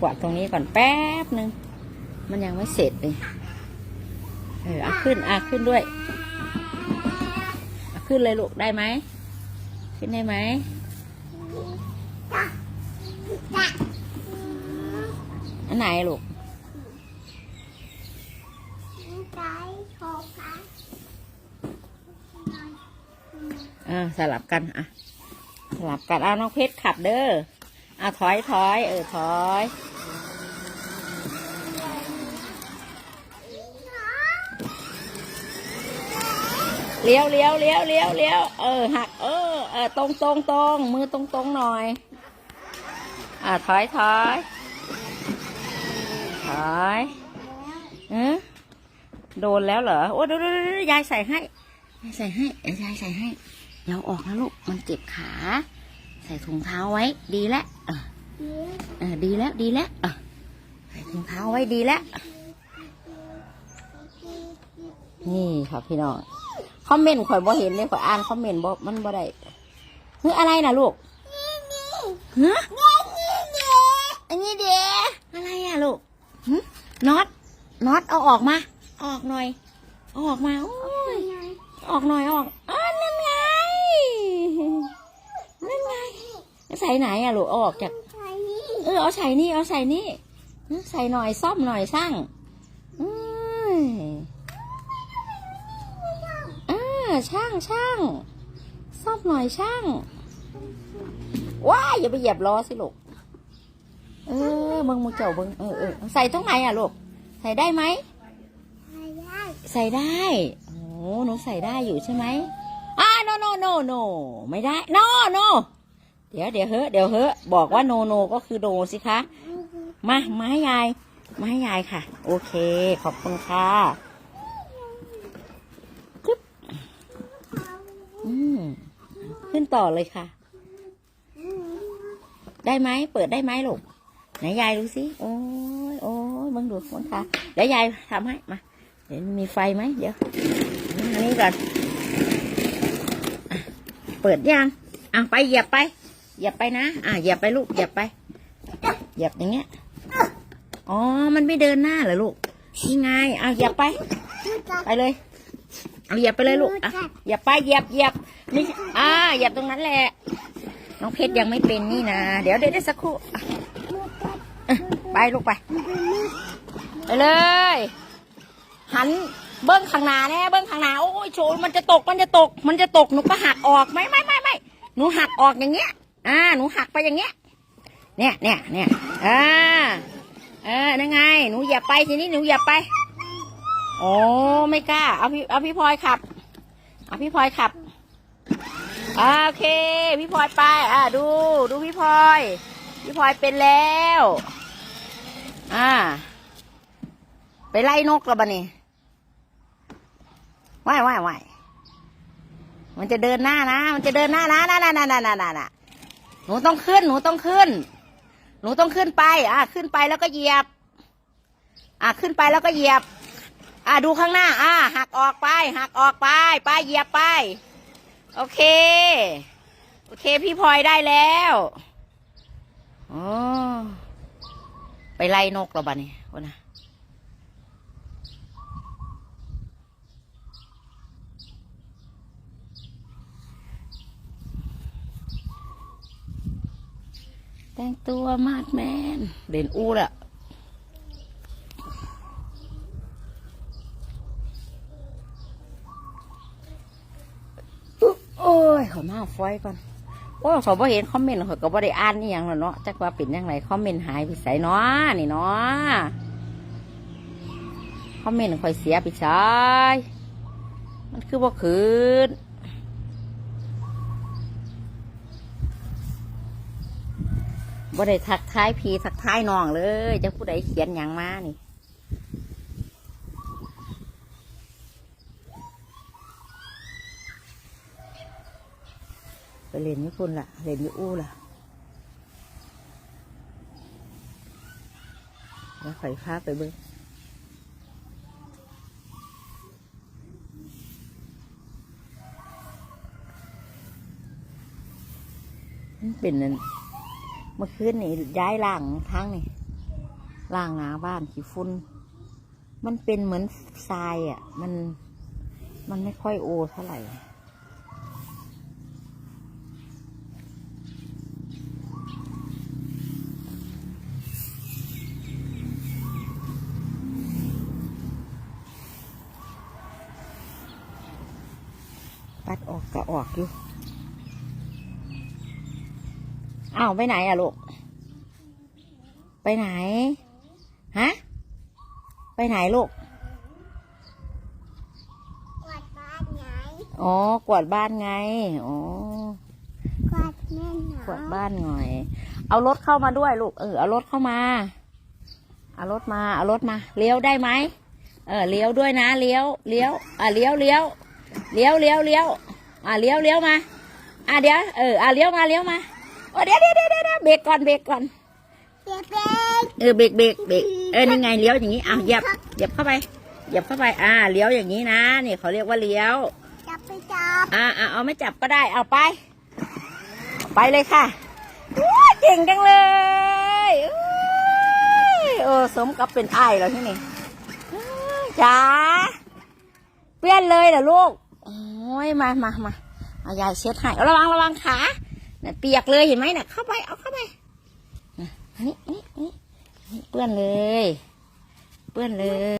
กวาดตรงนี้ก่อนแป๊บหนึ่งมันยังไม่เสร็จเลยเอออาขึ้นอะขึ้นด้วยอาขึ้นเลยลูกได้ไหมขึ้นได้ไหมอันไหนลูกอ่าสลับกันอะสลับกันเอาน้องเพชรขับเด้อเอาถอยถอยเออถอย เลี้ยวเลี้ยวเลี้ยวเลี้ยวเลี้ยวเออหักเออเออตรงตรงตรงมือตรงตรงหน่อย อ่าถอยถอยถอยเออโดนแล้วเหรอโอ้ดูดูดูยายใส่ให้ยายใส่ให้ยายใส่ให้เราออกนะลูกมันเจ็บขา ใส่ถุงเท้าไว้ ดีแล้วเออเออดีแล้วดีแล้วเออใส่ถุงเท้าไว้ดีแล้วนี่ครับพี่น้อง คอมเมนต์ข่อยบ่เห็นเลยข่อยอ่านคอมเมนต์บ่มันบ่ได้เฮ้ยอะไรนะลูกฮะอันนี้เด้อะไรอะลูกหึน็อตน็อตเอาออกมาเอาออกหน่อยเอาออกมาโอ้ยออกหน่อยเอาออกอ๋อนั่นไงนั่นไงใส่ไหนอะลูกเอาออกจาก เออเอาใส่นี่เอาใส่นี่เออใส่หน่อยซ่อมหน่อยช่างเอ้ยเออ ช่างช่างซ่อมหน่อยช่างว้ายอย่าไปเหยียบล้อสิลูกเออมึงมึงเจ้ามึงเออเออใส่ตรงไหนอะลูกใส่ได้ไหมใส่ได้ โอ้หนูใส่ได้อยู่ใช่ไหมอ่า no no no no ไม่ได้ no no เดี๋ยวเดี๋ยวเฮ้เดี๋ยวเฮ้บอกว่าโนโนก็คือโนสิคะ มา มาให้ยาย มาให้ยายค่ะ โอเค ขอบคุณค่ะกึ๊บ อืมขึ้นต่อเลยค่ะ ได้ไหมเปิดได้ไหมลูกไหนยายดูสิโอ้ยโอ้ยมึงดูมึงค่ะเดี๋ยวยายทำให้มาเดี๋ยวมีไฟไหมเดี๋ยวอันนี้ก่อนเปิดยังอะไปเหยียบไปเหยียบไปนะอะเหยียบไปลูกเหยียบไปเหยียบอย่างเงี้ยอ๋อมันไม่เดินหน้าเหรอลูกนี่ไงอะเหยียบไป ไปเลย เอาเหยียบไปเลยลูกอะเหยียบไปเหยียบเหยียบนี่อ่าเหยียบตรงนั้นแหละ น้องเพชรยังไม่เป็นนี่นะ เดี๋ยวเดี๋ยวได้สักครู่ไปลูกไป ไปเลย หันเบิ้งข้างหน้าแน่เบิ้งข้างหน้าโอ้ยโชว์มันจะตกมันจะตก มันจะตกหนูก็หักออกไม่ไม่ไม่ไม่หนูหักออกอย่างเงี้ย อ่า หนูหักไปอย่างเงี้ย เนี่ยเนี่ยเนี่ยอ่าเออนั่นไง หนูอย่าไปทีนี้หนูอย่าไป โอ้ไม่กล้า เอาพี่เอาพี่พลอยขับ เอาพี่พลอยขับโอเค พี่พลอยไป อ่าดู ดูพี่พลอย พี่พลอยเป็นแล้ว อ่า ไปไล่นกแล้วบ้านี่ว่ายว่ายว่ายมันจะเดินหน้านะ มันจะเดินหน้านะน่าน่าน่าน่าน่าน่าหนูต้องขึ้น หนูต้องขึ้น หนูต้องขึ้นไป อะขึ้นไปแล้วก็เหยียบ อะขึ้นไปแล้วก็เหยียบ อะดูข้างหน้า อะหักออกไปหักออกไปไปเหยียบไป โอเค โอเคพี่พลอยได้แล้วโอ้ไปไล่นกแล้วบ้านี่วะนะแต่งตัวมาดแมนเด่นอู้ละอุ๊ ยโอ้ยขอมาเอาไฟก่อนโอ้ยเขาบ่เห็นคอมเมนต์เขาก็บ่ได้อ่านนี่ยังแล้วเนาะจักว่าเป็นยังไงคอมเมนต์หายไปใส่เนาะนี่เนาะคอมเมนต์คอยเสียไปใส่มันคือบ่คืนบ่ได้ทักทายพีทักทายน้องเลยจะผู้ใดเขียนหยังมานี่ เรียนญี่ปุ่นล่ะเรียนญี่อู้ล่ะแล้วข่อยพาไปเบิ้งมันเป็นนั่นเมื่อคืนนี่ย้ายล่างทางนี่ล่างหนาบ้านขี้ฝุ่นมันเป็นเหมือนทรายอะ มันมันไม่ค่อยโอเท่าไหร่ ปัดออกก็ออกอยู่อ้าวไปไหนอะลูก ไปไหน ฮะ ไปไหนลูก กวาดบ้านไง อ๋อ กวาดบ้านไง อ๋อ กวาดแม่หนากวาดบ้านหน่อย เอารถเข้ามาด้วยลูก เออ เอารถเข้ามา เอารถมา เอารถมา เลี้ยวได้ไหม เออ เลี้ยวด้วยนะ เลี้ยว เลี้ยว อะ เลี้ยว เลี้ยว เลี้ยวเลี้ยวเลี้ยวอะเลี้ยวเลี้ยวมา อะเดี๋ยวเอออะเลี้ยวมาเลี้ยวมาโอ้เดี๋ยวเดี๋ยวเดี๋ยวเดี๋ยวเบรกก่อนเบรกก่อนเป๊กเออเบรกเบรกเบรกเออนี่ไงเลี้ยวอย่างนี้อะเหยียบเหยียบเข้าไปเหยียบเข้าไปอ่าเลี้ยวอย่างนี้นะนี่เขาเรียกว่าเลี้ยวจับไปจับอ่าอ่าเอาไม่จับก็ได้เอาไป ไปเลยค่ะอุ๊ยเก่งจังเลยอุ๊ยเออสมกับเป็นไอ้ายแล้วที่นี่อุ๊ยจ๋า เปี้ยนเลยเหรอลูก โอ้ย มามามาเอายายเช็ดให้เอาระวังระวังขาเนี่ยเปียกเลยเห็นไหมเนี่ยเข้าไป เอาเข้าไปนี่นี่นี่เปื้อนเลย เปื้อนเลย